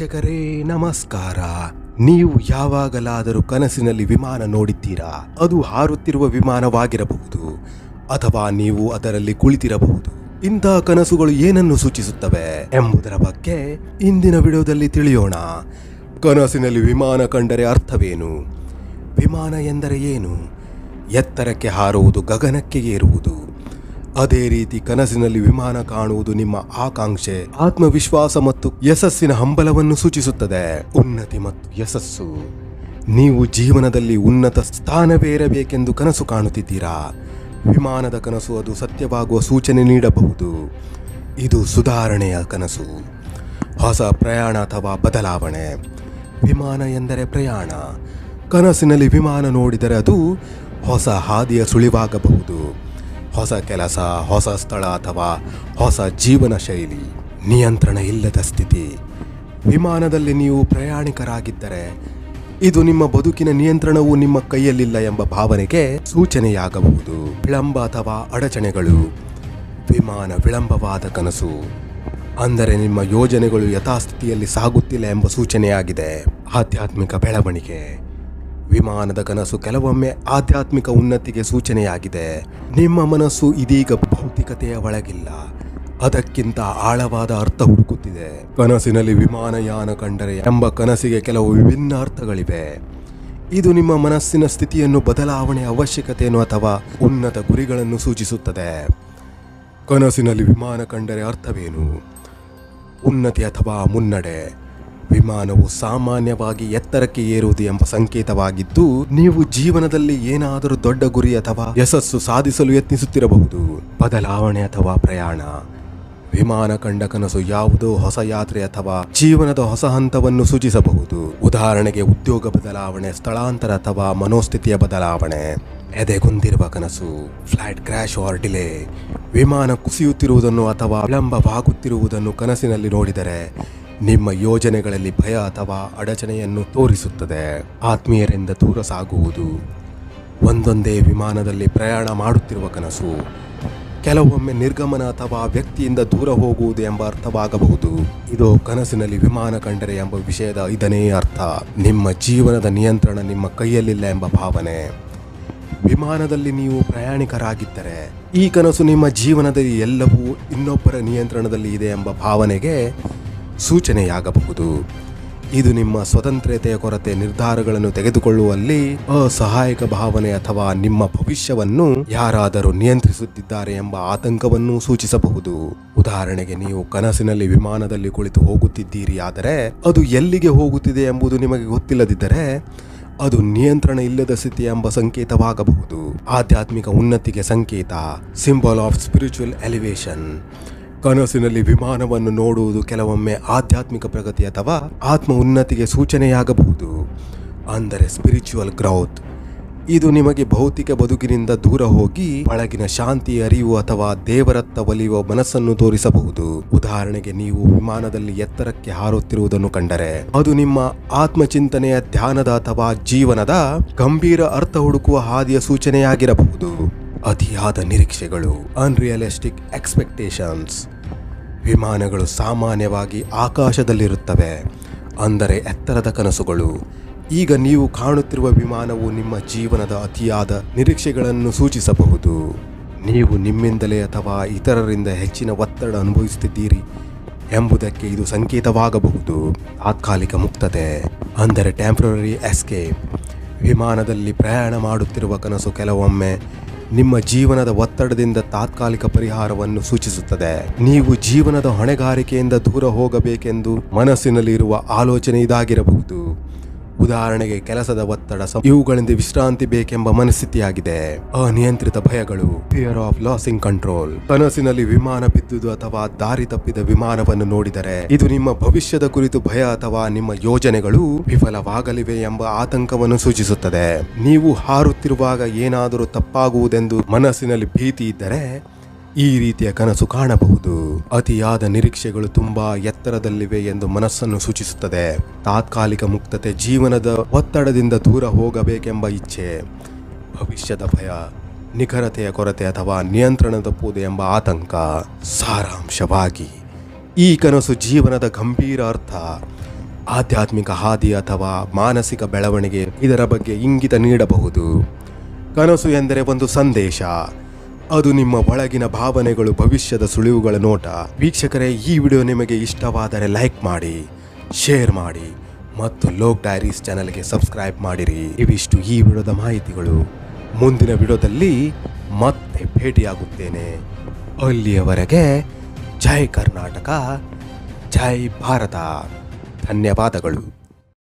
ವೀಕ್ಷಕರೇ, ನಮಸ್ಕಾರ. ನೀವು ಯಾವಾಗಲಾದರೂ ಕನಸಿನಲ್ಲಿ ವಿಮಾನ ನೋಡಿದ್ದೀರಾ? ಅದು ಹಾರುತ್ತಿರುವ ವಿಮಾನವಾಗಿರಬಹುದು, ಅಥವಾ ನೀವು ಅದರಲ್ಲಿ ಕುಳಿತಿರಬಹುದು. ಇಂತಹ ಕನಸುಗಳು ಏನನ್ನು ಸೂಚಿಸುತ್ತವೆ ಎಂಬುದರ ಬಗ್ಗೆ ಇಂದಿನ ವಿಡಿಯೋದಲ್ಲಿ ತಿಳಿಯೋಣ. ಕನಸಿನಲ್ಲಿ ವಿಮಾನ ಕಂಡರೆ ಅರ್ಥವೇನು? ವಿಮಾನ ಎಂದರೆ ಏನು? ಎತ್ತರಕ್ಕೆ ಹಾರುವುದು ಗಗನಕ್ಕೆ ಏರುವುದು. ಅದೇ ರೀತಿ ಕನಸಿನಲ್ಲಿ ವಿಮಾನ ಕಾಣುವುದು ನಿಮ್ಮ ಆಕಾಂಕ್ಷೆ. ಆತ್ಮವಿಶ್ವಾಸ ಮತ್ತು ಯಶಸ್ಸಿನ ಹಂಬಲವನ್ನು ಸೂಚಿಸುತ್ತದೆ. ಉನ್ನತಿ ಮತ್ತು ಯಶಸ್ಸು. ನೀವು ಜೀವನದಲ್ಲಿ ಉನ್ನತ ಸ್ಥಾನವೇರಬೇಕೆಂದು ಕನಸು ಕಾಣುತ್ತಿದ್ದೀರಾ? ವಿಮಾನದ ಕನಸು ಅದು ಸತ್ಯವಾಗುವ ಸೂಚನೆ ನೀಡಬಹುದು. ಇದು ಸುಧಾರಣೆಯ ಕನಸು. ಹೊಸ ಪ್ರಯಾಣ ಅಥವಾ ಬದಲಾವಣೆ. ವಿಮಾನ ಎಂದರೆ ಪ್ರಯಾಣ. ಕನಸಿನಲ್ಲಿ ವಿಮಾನ ನೋಡಿದರೆ ಅದು ಹೊಸ ಹಾದಿಯ ಸುಳಿವಾಗಬಹುದು. ಹೊಸ ಕೆಲಸ, ಹೊಸ ಸ್ಥಳ ಅಥವಾ ಹೊಸ ಜೀವನ ಶೈಲಿ ನಿಯಂತ್ರಣ ಇಲ್ಲದ ಸ್ಥಿತಿ. ವಿಮಾನದಲ್ಲಿ ನೀವು ಪ್ರಯಾಣಿಕರಾಗಿದ್ದರೆ ಇದು ನಿಮ್ಮ ಬದುಕಿನ ನಿಯಂತ್ರಣವು ನಿಮ್ಮ ಕೈಯಲ್ಲಿಲ್ಲ ಎಂಬ ಭಾವನೆಗೆ ಸೂಚನೆಯಾಗಬಹುದು. ವಿಳಂಬ ಅಥವಾ ಅಡಚಣೆಗಳು. ವಿಮಾನ ವಿಳಂಬವಾದ ಕನಸು. ಅಂದರೆ ನಿಮ್ಮ ಯೋಜನೆಗಳು ಯಥಾಸ್ಥಿತಿಯಲ್ಲಿ ಸಾಗುತ್ತಿಲ್ಲ ಎಂಬ ಸೂಚನೆಯಾಗಿದೆ. ಆಧ್ಯಾತ್ಮಿಕ ಬೆಳವಣಿಗೆ. ವಿಮಾನದ ಕನಸು ಕೆಲವೊಮ್ಮೆ ಆಧ್ಯಾತ್ಮಿಕ ಉನ್ನತಿಗೆ ಸೂಚನೆಯಾಗಿದೆ. ನಿಮ್ಮ ಮನಸ್ಸು ಇದೀಗ ಭೌತಿಕತೆಯ ಒಳಗಿಲ್ಲ. ಅದಕ್ಕಿಂತ ಆಳವಾದ ಅರ್ಥ ಹುಡುಕುತ್ತಿದೆ. ಕನಸಿನಲ್ಲಿ ವಿಮಾನಯಾನ ಕಂಡರೆ ಎಂಬ ಕನಸಿಗೆ ಕೆಲವು ವಿಭಿನ್ನ ಅರ್ಥಗಳಿವೆ. ಇದು ನಿಮ್ಮ ಮನಸ್ಸಿನ ಸ್ಥಿತಿಯನ್ನು ಬದಲಾವಣೆಯ ಅವಶ್ಯಕತೆಯನ್ನು ಅಥವಾ ಉನ್ನತ ಗುರಿಗಳನ್ನು ಸೂಚಿಸುತ್ತದೆ. ಕನಸಿನಲ್ಲಿ ವಿಮಾನ ಕಂಡರೆ ಅರ್ಥವೇನು? ಉನ್ನತಿ ಅಥವಾ ಮುನ್ನಡೆ. ವಿಮಾನವು ಸಾಮಾನ್ಯವಾಗಿ ಎತ್ತರಕ್ಕೆ ಏರುವುದು ಎಂಬ ಸಂಕೇತವಾಗಿದ್ದು, ನೀವು ಜೀವನದಲ್ಲಿ ಏನಾದರೂ ದೊಡ್ಡ ಗುರಿ ಅಥವಾ ಯಶಸ್ಸು ಸಾಧಿಸಲು ಯತ್ನಿಸುತ್ತಿರಬಹುದು. ಬದಲಾವಣೆ ಅಥವಾ ಪ್ರಯಾಣ. ವಿಮಾನ ಕಂಡ ಕನಸು ಯಾವುದೋ ಹೊಸ ಯಾತ್ರೆ ಅಥವಾ ಜೀವನದ ಹೊಸ ಹಂತವನ್ನು ಸೂಚಿಸಬಹುದು. ಉದಾಹರಣೆಗೆ ಉದ್ಯೋಗ ಬದಲಾವಣೆ, ಸ್ಥಳಾಂತರ ಅಥವಾ ಮನೋಸ್ಥಿತಿಯ ಬದಲಾವಣೆ. ಎದೆಗೊಂದಿರುವ ಕನಸು, ಫ್ಲೈಟ್ ಕ್ರ್ಯಾಶ್ ಆರ್ ಡಿಲೇ. ವಿಮಾನ ಕುಸಿಯುತ್ತಿರುವುದನ್ನು ಅಥವಾ ವಿಳಂಬವಾಗುತ್ತಿರುವುದನ್ನು ಕನಸಿನಲ್ಲಿ ನೋಡಿದರೆ ನಿಮ್ಮ ಯೋಜನೆಗಳಲ್ಲಿ ಭಯ ಅಥವಾ ಅಡಚಣೆಯನ್ನು ತೋರಿಸುತ್ತದೆ. ಆತ್ಮೀಯರಿಂದ ದೂರ ಸಾಗುವುದು. ಒಂದೊಂದೇ ವಿಮಾನದಲ್ಲಿ ಪ್ರಯಾಣ ಮಾಡುತ್ತಿರುವ ಕನಸು. ಕೆಲವೊಮ್ಮೆ ನಿರ್ಗಮನ ಅಥವಾ ವ್ಯಕ್ತಿಯಿಂದ ದೂರ ಹೋಗುವುದು ಎಂಬ ಅರ್ಥವಾಗಬಹುದು. ಇದು ಕನಸಿನಲ್ಲಿ ವಿಮಾನ ಕಂಡರೆ ಎಂಬ ವಿಷಯದ ಐದನೇ ಅರ್ಥ. ನಿಮ್ಮ ಜೀವನದ ನಿಯಂತ್ರಣ ನಿಮ್ಮ ಕೈಯಲ್ಲಿಲ್ಲ ಎಂಬ ಭಾವನೆ. ವಿಮಾನದಲ್ಲಿ ನೀವು ಪ್ರಯಾಣಿಕರಾಗಿದ್ದರೆ ಈ ಕನಸು ನಿಮ್ಮ ಜೀವನದಲ್ಲಿ ಎಲ್ಲವೂ ಇನ್ನೊಬ್ಬರ ನಿಯಂತ್ರಣದಲ್ಲಿ ಇದೆ ಎಂಬ ಭಾವನೆಗೆ ಸೂಚನೆಯಾಗಬಹುದು. ಇದು ನಿಮ್ಮ ಸ್ವತಂತ್ರತೆಯ ಕೊರತೆ ನಿರ್ಧಾರಗಳನ್ನು ತೆಗೆದುಕೊಳ್ಳುವಲ್ಲಿ ಅಸಹಾಯಕ ಭಾವನೆ ಅಥವಾ ನಿಮ್ಮ ಭವಿಷ್ಯವನ್ನು ಯಾರಾದರೂ ನಿಯಂತ್ರಿಸುತ್ತಿದ್ದಾರೆ ಎಂಬ ಆತಂಕವನ್ನು ಸೂಚಿಸಬಹುದು. ಉದಾಹರಣೆಗೆ ನೀವು ಕನಸಿನಲ್ಲಿ ವಿಮಾನದಲ್ಲಿ ಕುಳಿತು ಹೋಗುತ್ತಿದ್ದೀರಿ ಆದರೆ ಅದು ಎಲ್ಲಿಗೆ ಹೋಗುತ್ತಿದೆ ಎಂಬುದು ನಿಮಗೆ ಗೊತ್ತಿಲ್ಲದಿದ್ದರೆ ಅದು ನಿಯಂತ್ರಣ ಇಲ್ಲದ ಸ್ಥಿತಿ ಎಂಬ ಸಂಕೇತವಾಗಬಹುದು. ಆಧ್ಯಾತ್ಮಿಕ ಉನ್ನತಿಗೆ ಸಂಕೇತ ಸಿಂಬಲ್ ಆಫ್ ಸ್ಪಿರಿಚುವಲ್ ಎಲಿವೇಶನ್ ಕನಸಿನಲ್ಲಿ ವಿಮಾನವನ್ನು ನೋಡುವುದು ಕೆಲವೊಮ್ಮೆ ಆಧ್ಯಾತ್ಮಿಕ ಪ್ರಗತಿ ಅಥವಾ ಆತ್ಮ ಉನ್ನತಿಗೆ ಸೂಚನೆಯಾಗಬಹುದು. ಅಂದರೆ ಸ್ಪಿರಿಚುವಲ್ ಗ್ರೌತ್ ಇದು ನಿಮಗೆ ಭೌತಿಕ ಬದುಕಿನಿಂದ ದೂರ ಹೋಗಿ ಒಳಗಿನ ಶಾಂತಿ ಅರಿವು ಅಥವಾ ದೇವರತ್ತ ಒಲಿಯುವ ಮನಸ್ಸನ್ನು ತೋರಿಸಬಹುದು. ಉದಾಹರಣೆಗೆ ನೀವು ವಿಮಾನದಲ್ಲಿ ಎತ್ತರಕ್ಕೆ ಹಾರುತ್ತಿರುವುದನ್ನು ಕಂಡರೆ, ಅದು ನಿಮ್ಮ ಆತ್ಮಚಿಂತನೆಯ ಧ್ಯಾನದ ಅಥವಾ ಜೀವನದ ಗಂಭೀರ ಅರ್ಥ ಹುಡುಕುವ ಹಾದಿಯ ಸೂಚನೆಯಾಗಿರಬಹುದು. ಅತಿಯಾದ ನಿರೀಕ್ಷೆಗಳು ಅನ್ರಿಯಲಿಸ್ಟಿಕ್ ಎಕ್ಸ್ಪೆಕ್ಟೇಷನ್ಸ್ ವಿಮಾನಗಳು ಸಾಮಾನ್ಯವಾಗಿ ಆಕಾಶದಲ್ಲಿರುತ್ತವೆ, ಅಂದರೆ ಎತ್ತರದ ಕನಸುಗಳು. ಈಗ ನೀವು ಕಾಣುತ್ತಿರುವ ವಿಮಾನವು ನಿಮ್ಮ ಜೀವನದ ಅತಿಯಾದ ನಿರೀಕ್ಷೆಗಳನ್ನು ಸೂಚಿಸಬಹುದು. ನೀವು ನಿಮ್ಮಿಂದಲೇ ಅಥವಾ ಇತರರಿಂದ ಹೆಚ್ಚಿನ ಒತ್ತಡ ಅನುಭವಿಸುತ್ತಿದ್ದೀರಿ ಎಂಬುದಕ್ಕೆ ಇದು ಸಂಕೇತವಾಗಬಹುದು, ತಾತ್ಕಾಲಿಕ ಮುಕ್ತತೆ. ಅಂದರೆ ಟೆಂಪ್ರರಿ ಎಸ್ಕೇಪ್ ವಿಮಾನದಲ್ಲಿ ಪ್ರಯಾಣ ಮಾಡುತ್ತಿರುವ ಕನಸು ಕೆಲವೊಮ್ಮೆ ನಿಮ್ಮ ಜೀವನದ ಒತ್ತಡದಿಂದ ತಾತ್ಕಾಲಿಕ ಪರಿಹಾರವನ್ನು ಸೂಚಿಸುತ್ತದೆ. ನೀವು ಜೀವನದ ಹೊಣೆಗಾರಿಕೆಯಿಂದ ದೂರ ಹೋಗಬೇಕೆಂದು ಮನಸ್ಸಿನಲ್ಲಿರುವ ಆಲೋಚನೆ ಇದಾಗಿರಬಹುದು. ಉದಾಹರಣೆಗೆ ಕೆಲಸದ ಒತ್ತಡ ಇವುಗಳಿಂದ ವಿಶ್ರಾಂತಿ ಬೇಕೆಂಬ ಮನಸ್ಥಿತಿಯಾಗಿದೆ. ಅನಿಯಂತ್ರಿತ ಭಯಗಳು ಫಿಯರ್ ಆಫ್ ಲಾಸಿಂಗ್ ಕಂಟ್ರೋಲ್ ಕನಸಿನಲ್ಲಿ ವಿಮಾನ ಬಿದ್ದುದು ಅಥವಾ ದಾರಿ ತಪ್ಪಿದ ವಿಮಾನವನ್ನು ನೋಡಿದರೆ, ಇದು ನಿಮ್ಮ ಭವಿಷ್ಯದ ಕುರಿತು ಭಯ ಅಥವಾ ನಿಮ್ಮ ಯೋಜನೆಗಳು ವಿಫಲವಾಗಲಿವೆ ಎಂಬ ಆತಂಕವನ್ನು ಸೂಚಿಸುತ್ತದೆ. ನೀವು ಹಾರುತ್ತಿರುವಾಗ ಏನಾದರೂ ತಪ್ಪಾಗುವುದೆಂದು ಮನಸ್ಸಿನಲ್ಲಿ ಭೀತಿ ಇದ್ದರೆ ಈ ರೀತಿಯ ಕನಸು ಕಾಣಬಹುದು. ಅತಿಯಾದ ನಿರೀಕ್ಷೆಗಳು ತುಂಬಾ ಎತ್ತರದಲ್ಲಿವೆ ಎಂದು ಮನಸ್ಸನ್ನು ಸೂಚಿಸುತ್ತದೆ. ತಾತ್ಕಾಲಿಕ ಮುಕ್ತತೆ ಜೀವನದ ಒತ್ತಡದಿಂದ ದೂರ ಹೋಗಬೇಕೆಂಬ ಇಚ್ಛೆ, ಭವಿಷ್ಯದ ಭಯ, ನಿಖರತೆಯ ಕೊರತೆ ಅಥವಾ ನಿಯಂತ್ರಣ ತಪ್ಪುವುದು ಎಂಬ ಆತಂಕ. ಸಾರಾಂಶವಾಗಿ, ಈ ಕನಸು ಜೀವನದ ಗಂಭೀರ ಅರ್ಥ. ಆಧ್ಯಾತ್ಮಿಕ ಹಾದಿ ಅಥವಾ ಮಾನಸಿಕ ಬೆಳವಣಿಗೆ ಇದರ ಬಗ್ಗೆ ಇಂಗಿತ ನೀಡಬಹುದು. ಕನಸು ಎಂದರೆ ಒಂದು ಸಂದೇಶ. ಅದು ನಿಮ್ಮ ಒಳಗಿನ ಭಾವನೆಗಳು, ಭವಿಷ್ಯದ ಸುಳಿವುಗಳ ನೋಟ. ವೀಕ್ಷಕರೇ, ಈ ವಿಡಿಯೋ ನಿಮಗೆ ಇಷ್ಟವಾದರೆ ಲೈಕ್ ಮಾಡಿ, ಶೇರ್ ಮಾಡಿ ಮತ್ತು ಲೋಕ್ ಡೈರೀಸ್ ಚಾನಲ್ಗೆ ಸಬ್ಸ್ಕ್ರೈಬ್ ಮಾಡಿರಿ. ಇವಿಷ್ಟು ಈ ವಿಡಿಯೋದ ಮಾಹಿತಿಗಳು. ಮುಂದಿನ ವಿಡಿಯೋದಲ್ಲಿ ಮತ್ತೆ ಭೇಟಿಯಾಗುತ್ತೇನೆ. ಅಲ್ಲಿಯವರೆಗೆ ಜೈ ಕರ್ನಾಟಕ, ಜೈ ಭಾರತ. ಧನ್ಯವಾದಗಳು.